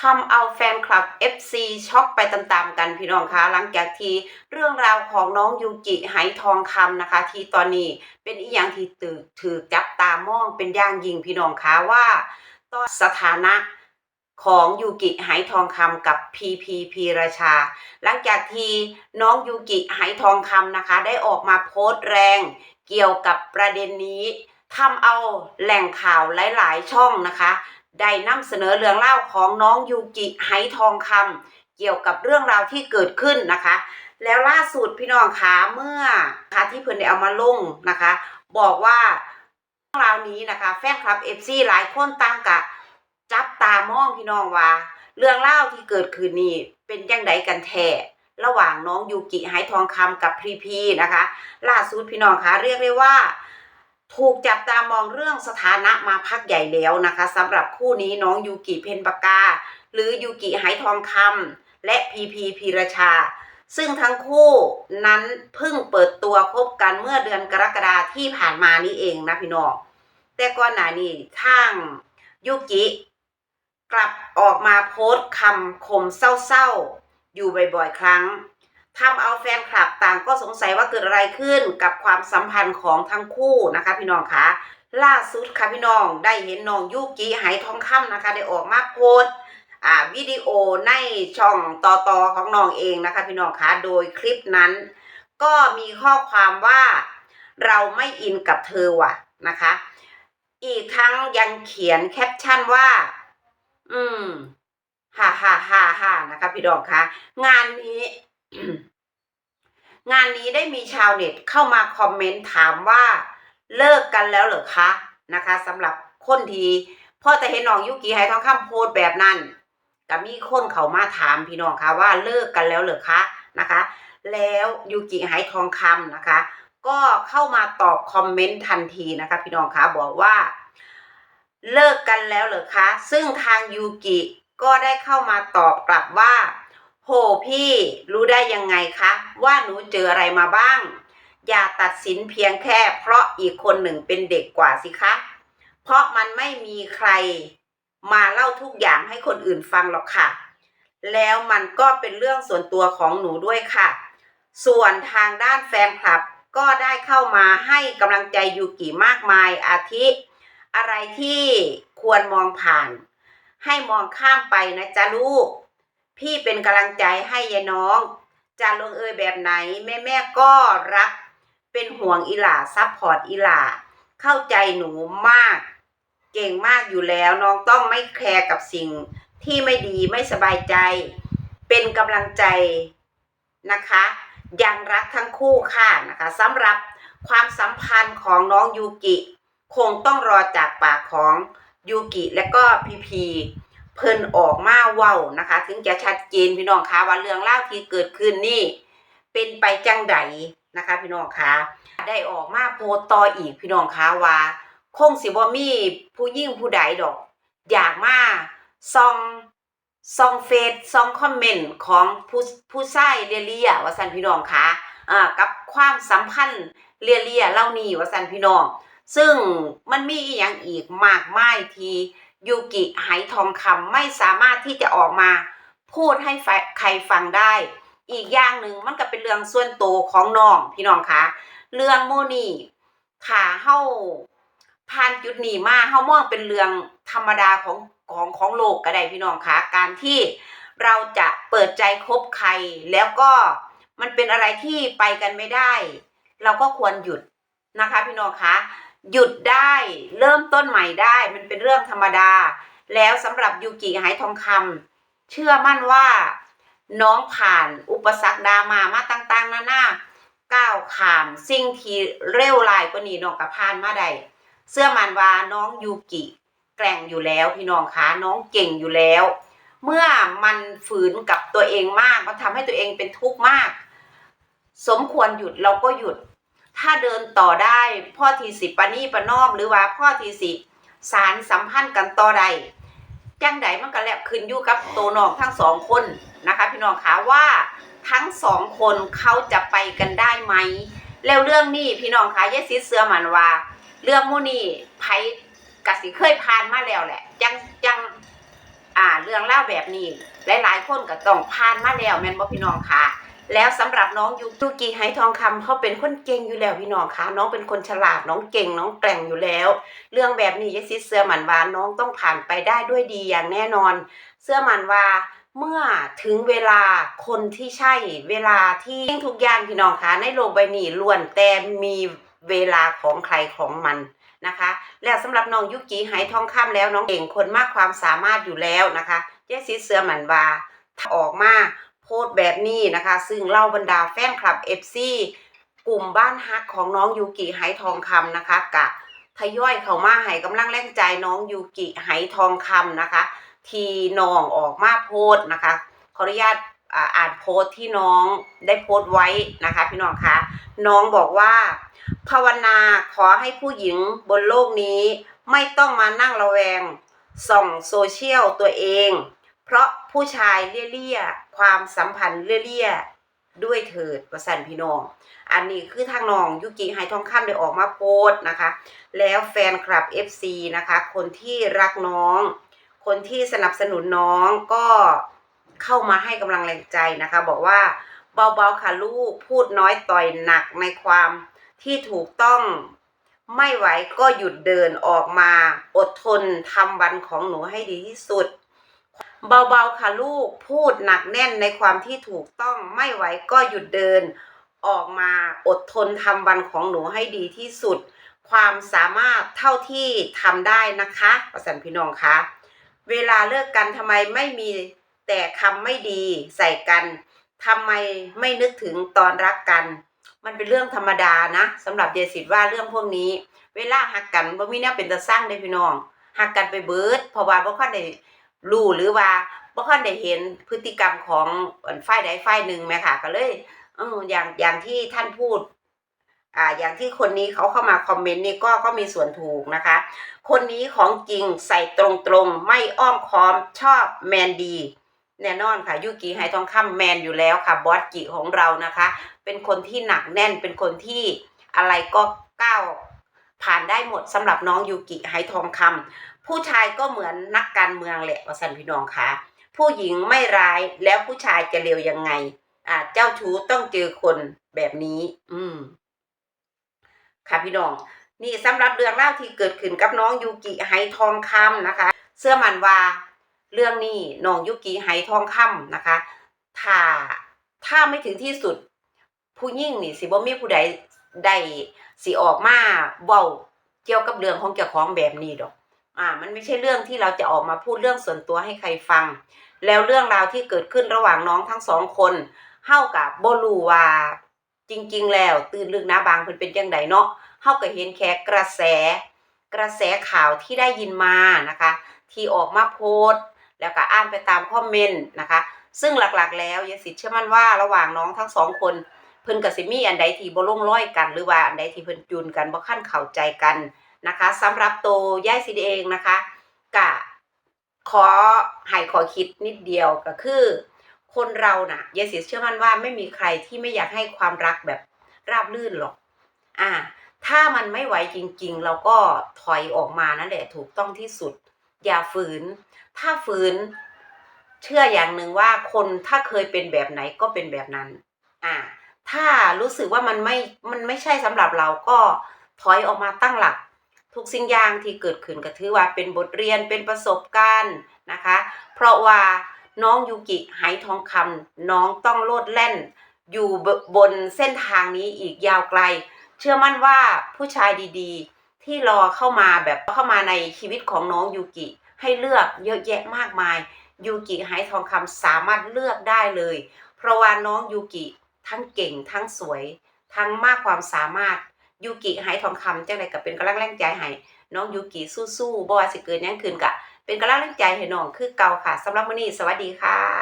ทำเอาแฟนคลับ FC ช็อกไปตามๆกันพี่น้องคะหลังจากที่เรื่องราวของน้องยูกิไหทองคำนะคะ ที่ตอนนี้เป็นอีหยังที่ตือถือจับตามองเป็นอย่างยิ่งพี่น้องคะว่าตอนสถานะของยูกิไหทองคำกับพีพีพีราชา หลังจากที่น้องยูกิไหทองคำนะคะ ได้ออกมาโพสต์แรงเกี่ยวกับประเด็นนี้ทำเอาแหล่งข่าวหลาย ๆ ช่องนะคะ ได้นำเสนอเรื่องเล่าของน้องยูกิไหทองคำเกี่ยวกับเรื่องราวที่เกิดขึ้นนะคะ แล้วล่าสุดพี่น้องคะเมื่อคะที่เพิ่อนได้เอามาลงนะคะ บอกว่าเรื่องราวนี้นะคะ แฟนคลับเอฟซีหลายคนตั้งกะ จับตามองพี่น้องว่า เรื่องเล่าที่เกิดขึ้นนี่เป็นยังไงกันแท้ระหว่างน้องยูกิไหทองคำกับพรีพีนะคะ ล่าสุดพี่น้องคะเรียกได้ว่า ถูกจับตามองเรื่องสถานะมาพักใหญ่แล้วนะคะสำหรับคู่นี้น้องยูกิเพนปากา หรือยูกิไหทองคำและพีพีพีรชา ซึ่งทั้งคู่นั้นเพิ่งเปิดตัวคบกันเมื่อเดือนกรกฎาที่ผ่านมานี่เองนะพี่น้องแต่ก่อนหน้านี้ทางยูกิกลับออกมาโพสต์คำคมเศร้าๆ อยู่บ่อยๆ ครั้ง ทำเอาแฟนคลับต่างก็สงสัยว่าเกิดอะไรขึ้นกับความสัมพันธ์ของทั้งคู่นะคะพี่น้องคะล่าสุดค่ะพี่น้องได้เห็นน้องยูกิไหทองคำนะคะ ได้ออกมาโพสอ่าวิดีโอในช่องต่อต่อของน้องเองนะคะพี่น้องคะโดยคลิปนั้น ก็มีข้อความว่าเราไม่อินกับเธอว่ะนะคะ อีกทั้งยังเขียนแคปชั่นว่า อืมฮ่าฮ่าฮ่าฮ่านะคะพี่น้องคะงานนี้ งานนี้ได้มีชาวเน็ตเข้ามาคอมเมนต์ถามว่าเลิกกันแล้วเหรอคะนะคะสำหรับคนทีพ่อแต่เห็นน้องยุกิไฮทองคำโพสแบบนั้นก็มีคนเขามาถามพี่น้องคะว่าเลิกกันแล้วเหรอคะนะคะ แล้วยูกิไฮทองคำนะคะ ก็เข้ามาตอบคอมเมนต์ทันทีนะคะ พี่น้องคะบอกว่า เลิกกันแล้วเหรอคะ ซึ่งทางยูกิก็ได้เข้ามาตอบกลับว่า โหพี่รู้ได้ยังไงคะ ว่าหนูเจออะไรมาบ้าง อย่าตัดสินเพียงแค่เพราะอีกคนหนึ่งเป็นเด็กกว่าสิคะ เพราะมันไม่มีใคร มาเล่าทุกอย่างให้คนอื่นฟังหรอกค่ะ แล้วมันก็เป็นเรื่องส่วนตัวของหนูด้วยค่ะ ส่วนทางด้านแฟนคลับก็ได้เข้ามาให้กำลังใจยูกิมากมายอาทิ อะไรที่ควรมองผ่าน ให้มองข้ามไปนะจ๊ะลูก พี่เป็นกำลังใจให้ยายน้องจะลงเอยแบบไหนแม่แม่ก็รัก เป็นห่วงอีหล่าซัพพอร์ตอีหล่าเข้าใจหนูมาก เก่งมากอยู่แล้วน้องต้องไม่แคร์กับสิ่งที่ไม่ดีไม่สบายใจ เป็นกำลังใจนะคะ ยังรักทั้งคู่ค่ะนะคะสำหรับความสัมพันธ์ของน้องยูกิ คงต้องรอจากปากของยูกิและก็พีพี เพิ่นออกมาเว้านะคะ ถึงจะชัดเจนพี่น้องคะว่าเรื่องเล่าที่เกิดขึ้นนี่เป็นไปจังใดนะคะ พี่น้องคะได้ออกมาโพสต์ต่ออีกพี่น้องคะว่าคงสิบ่มีผู้ยิ่งผู้ใดดอก อยากมาซองซองเฟซซองคอมเมนต์ของผู้ผู้ชายเรียเรียว่าสันพี่น้องคะอ่ากับความสัมพันธ์เรียเรียเล่านี้ว่าสันพี่น้อง ซึ่งมันมีอีกอย่างอีกมากมายที่ ยูกิไหทองคำไม่สามารถที่จะออกมาพูดให้ใครฟังได้ อีกอย่างหนึ่งมันก็เป็นเรื่องส่วนตัวของน้องพี่น้องคะเรื่องโมนี่ค่ะเฮาผ่านจุดนี้มาเฮามองเป็นเรื่องธรรมดาของของของโลกก็ได้พี่น้องคะการที่เราจะเปิดใจคบใคร แล้วก็มันเป็นอะไรที่ไปกันไม่ได้ เราก็ควรหยุดนะคะ พี่น้องคะหยุดได้ เริ่มต้นใหม่ได้มันเป็นเรื่องธรรมดา แล้วสำหรับยูกิไหทองคำเชื่อมั่นว่า น้องผ่านอุปสรรคดามามาต่างๆนานาก้าวขามสิ่งที่เร็วลายกว่านี้น้องกับผ่านมาได้เสื้อมันว่าน้องยูกิแกร่งอยู่แล้วพี่น้องคะน้องเก่งอยู่แล้ว เมื่อมันฝืนกับตัวเองมากมันทำให้ตัวเองเป็นทุกข์มาก สมควรหยุดเราก็หยุด ถ้าเดินต่อได้พ่อทีสิปนี่ปนอมหรือว่าพ่อทีสิสารสัมพันธ์กันต่อใดจังใดมันก็แลบขึ้นอยู่กับตัวน้องทั้งสองคนนะคะ พี่น้องคะว่าทั้งสองคนเขาจะไปกันได้ไหมแล้วเรื่องนี้พี่น้องคะยายซิเสือมันว่า เรื่องมูนี่ไผกสิเคยผ่านมาแล้วแหละจังจังอ่าเรื่องเล่าแบบนี้ หลายๆคนก็ต้องผ่านมาแล้วแม่นบ่พี่น้องค่ะ แล้วสำหรับน้องยูยูกิไหทองคำเขาเป็นคนเก่งอยู่แล้วพี่น้องคะน้องเป็นคนฉลาดน้องเก่งน้องแกร่งอยู่แล้ว เรื่องแบบนี้ยซิเสื้อหมันวาน้องต้องผ่านไปได้ด้วยดีอย่างแน่นอน เสื้อหมันว่าเมื่อถึงเวลาคนที่ใช่เวลาที่ทุกอย่างพี่น้องคะในโลกใบนี้ล้วนแต่มีเวลาของใครของมันนะคะ แล้วสำหรับน้องยุกิไหทองคำแล้วน้องเก่งคนมากความสามารถอยู่แล้วนะคะยายซิเสื้อหมันว่าถ้าออกมา พสต์แบบนี้นะคะ ซึ่งเล่าบรรดาแฟนคลับ FC กลุ่มบ้านฮักของน้องยูกิไหทองคำนะคะกะทยอยเข้ามาให้กำลังแรงใจน้องยูกิไหทองคำนะคะ ที่น้องออกมาโพสต์นะคะขออนุญาตอ่าอ่านโพสต์ที่น้องได้โพสต์ไว้นะคะ พี่น้องคะน้องบอกว่า ภาวนาขอให้ผู้หญิงบนโลกนี้ ไม่ต้องมานั่งระแวง ส่องโซเชียลตัวเอง เพราะผู้ชายเลี่ยๆความสัมพันธ์เลี่ยๆด้วยเถิดประสันพี่น้อง อันนี้คือทางน้องยุกิไฮทองคำได้ออกมาโพสต์นะคะ แล้วแฟนคลับ FC นะคะ คนที่รักน้อง คนที่สนับสนุนน้องก็เข้ามาให้กำลังแรงใจนะคะ บอกว่าเบาๆค่ะลูกพูดน้อยต่อยหนักในความที่ถูกต้องไม่ไหวก็หยุดเดินออกมา อดทนทำวันของหนูให้ดีที่สุด เบาๆค่ะลูกพูดหนักแน่นในความที่ถูกต้องไม่ไหวก็หยุดเดิน ออกมาอดทนทำวันของหนูให้ดีที่สุด ความสามารถเท่าที่ทำได้นะคะประสันพี่น้องคะเวลาเลิกกันทำไมไม่มีแต่คำไม่ดีใส่กันทำไมไม่นึกถึงตอนรักกัน มันเป็นเรื่องธรรมดานะสำหรับเยสิทธิ์ว่าเรื่องพวกนี้ เวลาหักกันบ่มีแนวเป็นตาสร้างได้พี่น้องหักกันไปเบิดเพราะว่าบ่ค่อยได้ รู้หรือว่าบ่ค่อยได้เห็นพฤติกรรมของฝ่ายใดฝ่ายหนึ่งแม่ค่ะ ก็เลยเอออย่างอย่างที่ท่านพูด อ่า อย่างที่คนนี้เขาเข้ามาคอมเมนต์นี่ก็ก็มีส่วนถูกนะคะ คนนี้ของจริงใส่ตรงๆ ไม่อ้อมค้อมชอบแมนดี แน่นอนค่ะยูกิไฮทองคำแมนอยู่แล้วค่ะบอสกิของเรานะคะ เป็นคนที่หนักแน่นเป็นคนที่อะไรก็ก้าวผ่านได้หมดสำหรับน้องยูกิไฮทองคำ ผู้ชายก็เหมือนนักการเมืองแหละว่าสันพี่น้องคะผู้หญิงไม่ร้ายแล้วผู้ชายจะเลวยังไง อ่า เจ้าชู้ต้องเจอคนแบบนี้ อืม ค่ะพี่น้อง นี่สำหรับเรื่องเล่าที่เกิดขึ้นกับน้องยูกิไหทองคำนะคะ เสื้อมันว่าเรื่องนี้น้องยูกิไหทองคำนะคะ ถ้าถ้าไม่ถึงที่สุด ผู้ยิ่งนี่สิบ่มีผู้ใดได้สิออกมาเว้าเกี่ยวกับเรื่องของเจ้าของแบบนี้ดอก อ่า มันไม่ใช่เรื่องที่เราจะออกมาพูดเรื่องส่วนตัวให้ใครฟัง แล้วเรื่องราวที่เกิดขึ้นระหว่างน้องทั้งสองคนเฮากับบ่รู้ว่าจริง ๆ แล้วตื่นลึกนาบางเพิ่นเป็นจังไดเนาะเฮาก็เห็นแค่กระแส กระแสข่าวที่ได้ยินมานะคะ ที่ออกมาโพสต์แล้วก็อ่านไปตามคอมเมนต์นะคะ ซึ่งหลักๆ แล้วยาสิทธิ์เชื่อมั่นว่าระหว่างน้องทั้งสองคนเพิ่นก็สิมี่อันใดที่บ่ลงร้อยกัน หรือว่าอันใดที่เพิ่นจูนกันบ่คันเข้าใจกัน นะคะสำหรับตัวยายสิทธิ์เองนะคะก็ขอให้ขอคิดนิดเดียวก็คือ คนเราน่ะยายสิทธิ์เชื่อมั่นว่าไม่มีใครที่ไม่อยากให้ความรักแบบราบรื่นหรอก อ่า ถ้ามันไม่ไหวจริง ๆ เราก็ถอยออกมานั่นแหละถูกต้องที่สุด อย่าฝืน ถ้าฝืน เชื่ออย่างหนึ่งว่าคนถ้าเคยเป็นแบบไหนก็เป็นแบบนั้น อ่า ถ้ารู้สึกว่ามันไม่ มันไม่ใช่สำหรับเราก็ถอยออกมาตั้งหลัก ทุกสิ่งอย่างที่เกิดขึ้นก็ถือว่าเป็นบทเรียนเป็นประสบการณ์นะคะ เพราะว่าน้องยูกิไหทองคำน้องต้องโลดแล่น อยู่บนเส้นทางนี้อีกยาวไกล เชื่อมั่นว่าผู้ชายดีๆ ที่รอเข้ามาแบบเข้ามาในชีวิตของน้องยูกิ ให้เลือกเยอะแยะมากมายยูกิไหทองคำสามารถเลือกได้เลย เพราะว่าน้องยูกิทั้งเก่งทั้งสวย ทั้งมากความสามารถ ยูกิไหทองคำจังไดก็เป็นกำลังแรงใจให้น้องยูกิสู้ๆบ่ว่าสิเกิดหยังขึ้นกะเป็นกำลังแรงใจให้น้องคือเก่าค่ะสำหรับมื้อนี้สวัสดีค่ะ